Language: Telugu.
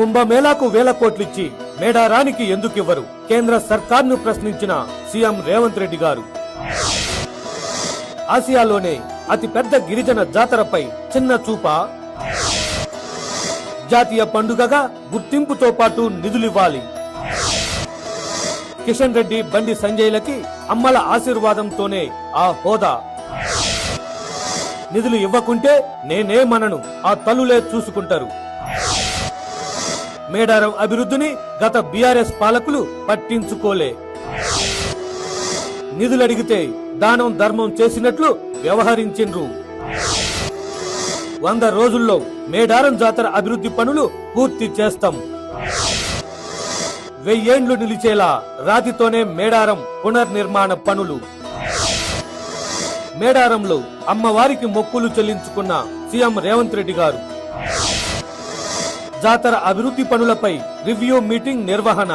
కుంభమేళాకు వేల కోట్లిచ్చి మేడారానికి ఎందుకివ్వరు? కేంద్ర సర్కార్ను ప్రశ్నించిన సీఎం రేవంత్ రెడ్డి గారు. ఆసియాలోనే అతి పెద్ద గిరిజన జాతరపై చిన్న చూప. జాతీయ పండుగగా గుర్తింపుతో పాటు నిధులివ్వాలి. కిషన్ రెడ్డి బండి సంజయ్లకి అమ్మల ఆశీర్వాదంతోనే ఆ హోదా. నిధులు ఇవ్వకుంటే నేనేమనను ఆ తల్లులే చూసుకుంటారు. మేడారం అభివృద్ధిని గత బీఆర్ఎస్ పాలకులు పట్టించుకోలే. నిధులు అడిగితే దానం ధర్మం చేసినట్లు వ్యవహరించిండ్రు. వంద రోజుల్లో మేడారం జాతర అభివృద్ధి పనులు పూర్తి చేస్తాం. వెయ్యేండ్లు నిలిచేలా రాతితోనే మేడారం పునర్నిర్మాణ పనులు. మేడారంలో అమ్మవారికి మొక్కులు చెల్లించుకున్న సీఎం రేవంత్ రెడ్డి గారు. జాతర అభివృద్ధి పనులపై రివ్యూ మీటింగ్ నిర్వహణ.